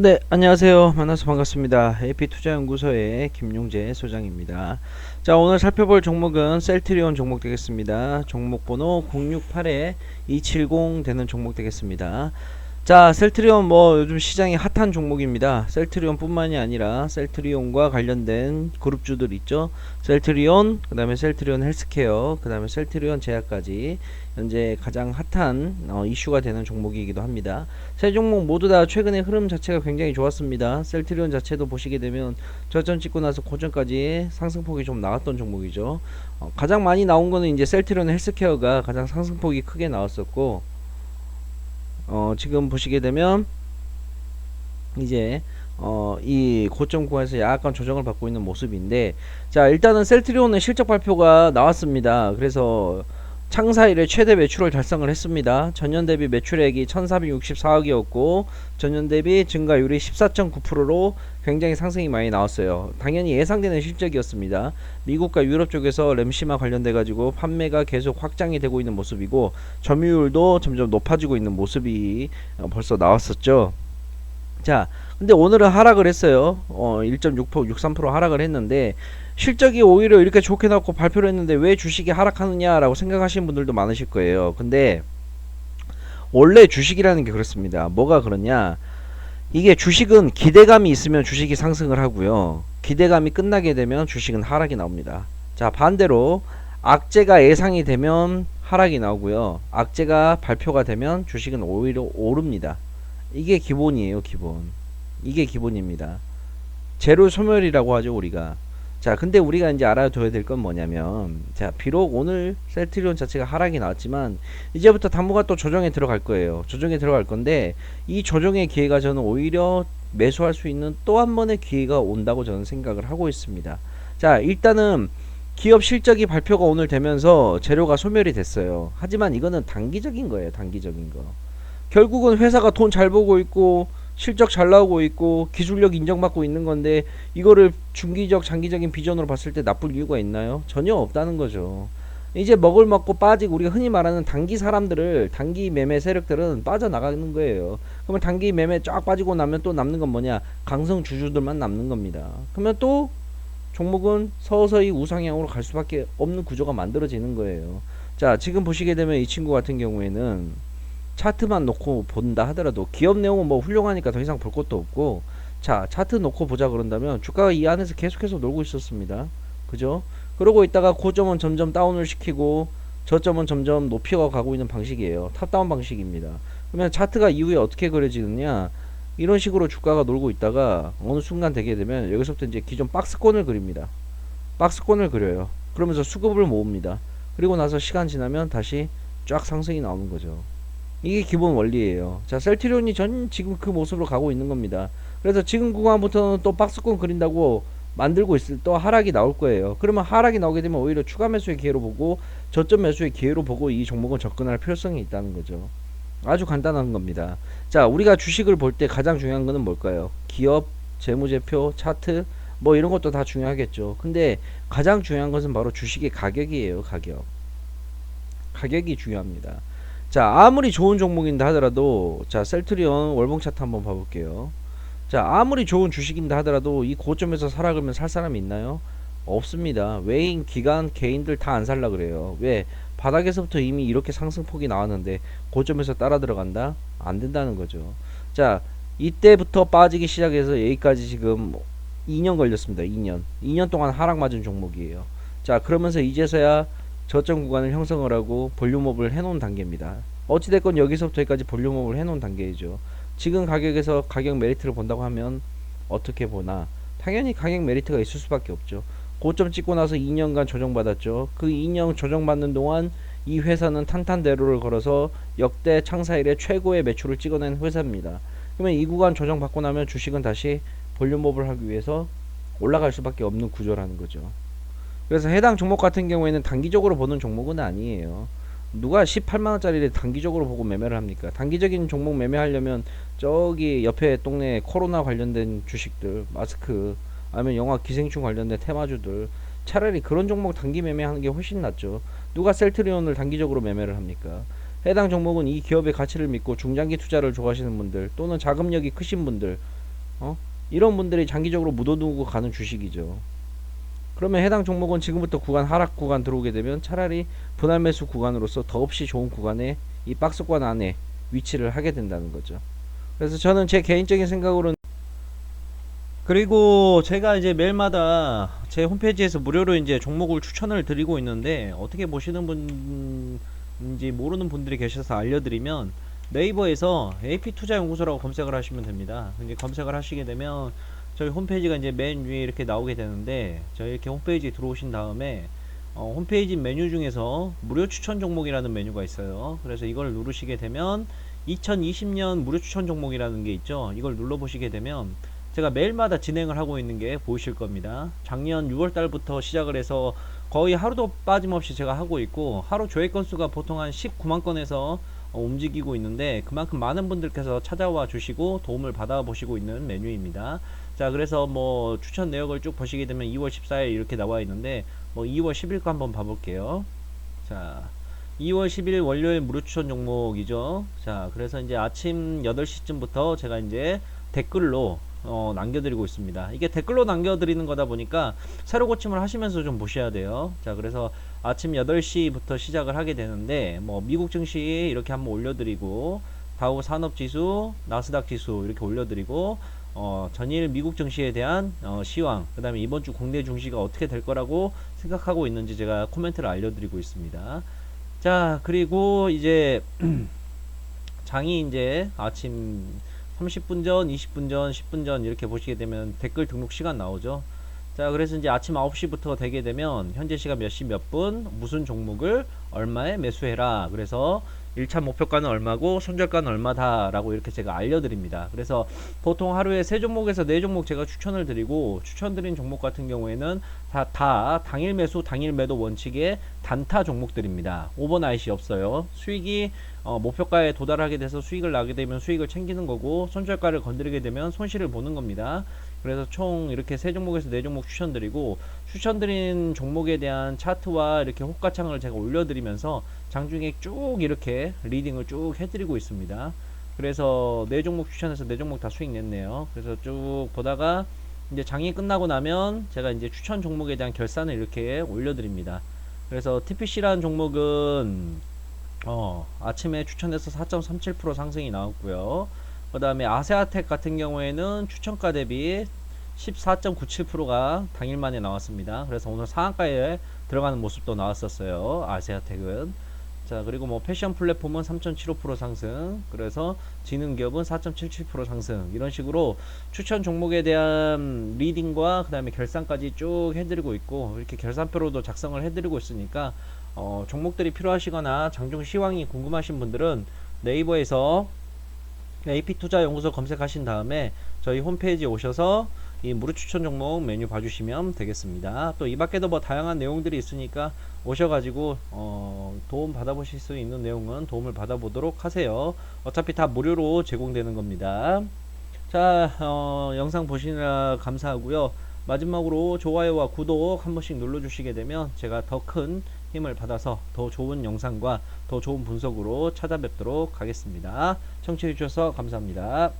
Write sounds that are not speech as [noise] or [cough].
네, 안녕하세요. 만나서 반갑습니다. AP투자연구소의 김용재 소장입니다. 자, 오늘 살펴볼 종목은 셀트리온 종목 되겠습니다. 종목 번호 068-270 되는 종목 되겠습니다. 자, 셀트리온 뭐 요즘 시장이 핫한 종목입니다. 셀트리온 뿐만이 아니라 셀트리온과 관련된 그룹주들 있죠. 셀트리온, 그 다음에 셀트리온 헬스케어, 그 다음에 셀트리온 제약까지 현재 가장 핫한 어, 이슈가 되는 종목이기도 합니다. 세 종목 모두 다 최근의 흐름 자체가 굉장히 좋았습니다. 셀트리온 자체도 보시게 되면 저점 찍고 나서 고점까지 상승폭이 좀 나왔던 종목이죠. 어, 가장 많이 나온 거는 이제 셀트리온 헬스케어가 가장 상승폭이 크게 나왔었고 어, 지금 보시게 되면 이제 어, 이 고점 구간에서 약간 조정을 받고 있는 모습인데 자 일단은 셀트리온의 실적 발표가 나왔습니다. 그래서 창사 이래 최대 매출을 달성을 했습니다. 전년 대비 매출액이 1464억이었고 전년 대비 증가율이 14.9%로 굉장히 상승이 많이 나왔어요. 당연히 예상되는 실적이었습니다. 미국과 유럽 쪽에서 램시마 관련돼 가지고 판매가 계속 확장이 되고 있는 모습이고 점유율도 점점 높아지고 있는 모습이 어, 벌써 나왔었죠. 자, 근데 오늘은 하락을 했어요. 어, 1.6% 63% 하락을 했는데 실적이 오히려 이렇게 좋게 나왔고 발표를 했는데 왜 주식이 하락하느냐라고 생각하시는 분들도 많으실 거예요. 근데 원래 주식이라는 게 그렇습니다. 뭐가 그러냐? 이게 주식은 기대감이 있으면 주식이 상승을 하고요. 기대감이 끝나게 되면 주식은 하락이 나옵니다. 자, 반대로 악재가 예상이 되면 하락이 나오고요. 악재가 발표가 되면 주식은 오히려 오릅니다. 이게 기본이에요, 기본. 이게 기본입니다. 제로 소멸이라고 하죠, 우리가. 자, 근데 우리가 이제 알아둬야 될 건 뭐냐면, 자, 비록 오늘 셀트리온 자체가 하락이 나왔지만, 이제부터 당분간 또 조정에 들어갈 거예요. 조정에 들어갈 건데, 이 조정의 기회가 저는 오히려 매수할 수 있는 또 한 번의 기회가 온다고 저는 생각을 하고 있습니다. 자, 일단은, 기업 실적이 발표가 오늘 되면서 재료가 소멸이 됐어요. 하지만 이거는 단기적인 거예요, 단기적인 거. 결국은 회사가 돈잘 벌고 있고, 실적 잘 나오고 있고 기술력 인정받고 있는 건데 이거를 중기적 장기적인 비전으로 봤을 때 나쁠 이유가 있나요? 전혀 없다는 거죠. 이제 먹을 먹고 빠지고 우리가 흔히 말하는 단기 사람들을 단기 매매 세력들은 빠져나가는 거예요. 그러면 단기 매매 쫙 빠지고 나면 또 남는 건 뭐냐? 강성 주주들만 남는 겁니다. 그러면 또 종목은 서서히 우상향으로 갈 수밖에 없는 구조가 만들어지는 거예요. 자, 지금 보시게 되면 이 친구 같은 경우에는 차트만 놓고 본다 하더라도 기업 내용은 뭐 훌륭하니까 더 이상 볼 것도 없고 자 차트 놓고 보자 그런다면 주가가 이 안에서 계속해서 놀고 있었습니다. 그죠? 그러고 있다가 고점은 점점 다운을 시키고 저점은 점점 높이가 가고 있는 방식이에요. 탑다운 방식입니다. 그러면 차트가 이후에 어떻게 그려지느냐? 이런 식으로 주가가 놀고 있다가 어느 순간 되게 되면 여기서부터 이제 기존 박스권을 그립니다. 박스권을 그려요. 그러면서 수급을 모읍니다. 그리고 나서 시간 지나면 다시 쫙 상승이 나오는 거죠 이게 기본 원리예요. 자, 셀트리온이 전 지금 그 모습으로 가고 있는 겁니다. 그래서 지금 구간부터는 또 박스권 그린다고 만들고 있을 또 하락이 나올 거예요. 그러면 하락이 나오게 되면 오히려 추가 매수의 기회로 보고 저점 매수의 기회로 보고 이 종목은 접근할 필요성이 있다는 거죠. 아주 간단한 겁니다. 자, 우리가 주식을 볼 때 가장 중요한 거는 뭘까요? 기업, 재무제표, 차트, 뭐 이런 것도 다 중요하겠죠. 근데 가장 중요한 것은 바로 주식의 가격이에요, 가격. 가격이 중요합니다. 자 아무리 좋은 종목인다 하더라도 자 셀트리온 월봉 차트 한번 봐볼게요. 자 아무리 좋은 주식인다 하더라도 이 고점에서 살아 그러면 살 사람이 있나요? 없습니다. 외인 기관 개인들 다 안 살라 그래요. 왜? 바닥에서부터 이미 이렇게 상승폭이 나왔는데 고점에서 따라 들어간다? 안 된다는 거죠. 자 이때부터 빠지기 시작해서 여기까지 지금 2년 걸렸습니다. 2년. 2년 동안 하락 맞은 종목이에요. 자 그러면서 이제서야 저점 구간을 형성을 하고 볼륨업을 해놓은 단계입니다. 어찌됐건 여기서부터 여기까지 볼륨업을 해놓은 단계이죠. 지금 가격에서 가격 메리트를 본다고 하면 어떻게 보나 당연히 가격 메리트가 있을 수밖에 없죠. 고점 찍고 나서 2년간 조정받았죠. 그 2년 조정받는 동안 이 회사는 탄탄대로를 걸어서 역대 창사 일의 최고의 매출을 찍어낸 회사입니다. 그러면 이 구간 조정받고 나면 주식은 다시 볼륨업을 하기 위해서 올라갈 수밖에 없는 구조라는 거죠. 그래서 해당 종목 같은 경우에는 단기적으로 보는 종목은 아니에요. 누가 18만 원짜리를 단기적으로 보고 매매를 합니까? 단기적인 종목 매매하려면 저기 옆에 동네 코로나 관련된 주식들, 마스크, 아니면 영화 기생충 관련된 테마주들 차라리 그런 종목 단기 매매하는 게 훨씬 낫죠. 누가 셀트리온을 단기적으로 매매를 합니까? 해당 종목은 이 기업의 가치를 믿고 중장기 투자를 좋아하시는 분들 또는 자금력이 크신 분들 어? 이런 분들이 장기적으로 묻어두고 가는 주식이죠. 그러면 해당 종목은 지금부터 구간 하락 구간 들어오게 되면 차라리 분할 매수 구간으로서 더없이 좋은 구간에 이 박스권 안에 위치를 하게 된다는 거죠. 그래서 저는 제 개인적인 생각으로는 그리고 제가 이제 매일마다 제 홈페이지에서 무료로 이제 종목을 추천을 드리고 있는데 어떻게 보시는 분인지 모르는 분들이 계셔서 알려드리면 네이버에서 AP투자연구소라고 검색을 하시면 됩니다. 이제 검색을 하시게 되면 저희 홈페이지가 이제 맨 위에 이렇게 나오게 되는데 저희 이렇게 홈페이지 들어오신 다음에 어, 홈페이지 메뉴 중에서 무료 추천 종목이라는 메뉴가 있어요. 그래서 이걸 누르시게 되면 2020년 무료 추천 종목이라는 게 있죠. 이걸 눌러 보시게 되면 제가 매일마다 진행을 하고 있는 게 보이실 겁니다. 작년 6월 달부터 시작을 해서 거의 하루도 빠짐없이 제가 하고 있고 하루 조회 건수가 보통 한 19만 건에서 어, 움직이고 있는데 그만큼 많은 분들께서 찾아와 주시고 도움을 받아 보시고 있는 메뉴입니다. 자 그래서 뭐 추천 내역을 쭉 보시게 되면 2월 14일 이렇게 나와 있는데 뭐 2월 10일 거 한번 봐볼게요. 자 2월 10일 월요일 무료 추천 종목이죠. 자 그래서 이제 아침 8시쯤부터 제가 이제 댓글로 어, 남겨드리고 있습니다. 이게 댓글로 남겨드리는 거다 보니까 새로 고침을 하시면서 좀 보셔야 돼요. 자, 그래서 아침 8시부터 시작을 하게 되는데, 뭐, 미국 증시 이렇게 한번 올려드리고, 다우 산업 지수, 나스닥 지수 이렇게 올려드리고, 어, 전일 미국 증시에 대한 어, 시황, 그 다음에 이번 주 국내 증시가 어떻게 될 거라고 생각하고 있는지 제가 코멘트를 알려드리고 있습니다. 자, 그리고 이제 [clears throat] 장이 이제 아침 30분 전, 20분 전, 10분 전 이렇게 보시게 되면 댓글 등록 시간 나오죠. 자, 그래서 이제 아침 9시부터 되게 되면 현재 시간 몇 시 몇 분, 무슨 종목을 얼마에 매수해라. 그래서 1차 목표가는 얼마고 손절가는 얼마다라고 이렇게 제가 알려드립니다. 그래서 보통 하루에 세 종목에서 네 종목 제가 추천을 드리고 추천드린 종목 같은 경우에는 다, 다 당일 매수 당일 매도 원칙의 단타 종목들입니다. 오버나잇이 없어요. 수익이 어, 목표가에 도달하게 돼서 수익을 나게 되면 수익을 챙기는 거고 손절가를 건드리게 되면 손실을 보는 겁니다. 그래서 총 이렇게 세 종목에서 네 종목 추천드리고 추천드린 종목에 대한 차트와 이렇게 호가창을 제가 올려드리면서 장중에 쭉 이렇게 리딩을 쭉 해드리고 있습니다. 그래서 네 종목 추천해서 네 종목 다 수익 냈네요. 그래서 쭉 보다가 이제 장이 끝나고 나면 제가 이제 추천 종목에 대한 결산을 이렇게 올려드립니다. 그래서 TPC라는 종목은 어, 아침에 추천해서 4.37% 상승이 나왔고요. 그 다음에 아세아텍 같은 경우에는 추천가 대비 14.97%가 당일 만에 나왔습니다. 그래서 오늘 상한가에 들어가는 모습도 나왔었어요. 아세아텍은. 자, 그리고 뭐 패션 플랫폼은 3.75% 상승. 그래서 지능 기업은 4.77% 상승. 이런 식으로 추천 종목에 대한 리딩과 그다음에 결산까지 쭉 해드리고 있고 이렇게 결산표로도 작성을 해드리고 있으니까 어, 종목들이 필요하시거나 장중 시황이 궁금하신 분들은 네이버에서 AP투자연구소 검색하신 다음에 저희 홈페이지에 오셔서 이 무료 추천 종목 메뉴 봐주시면 되겠습니다. 또 이 밖에도 뭐 다양한 내용들이 있으니까 오셔가지고 어, 도움 받아보실 수 있는 내용은 도움을 받아보도록 하세요. 어차피 다 무료로 제공되는 겁니다. 자, 어, 영상 보시느라 감사하고요. 마지막으로 좋아요와 구독 한 번씩 눌러주시게 되면 제가 더큰 힘을 받아서 더 좋은 영상과 더 좋은 분석으로 찾아뵙도록 하겠습니다. 청취해 주셔서 감사합니다.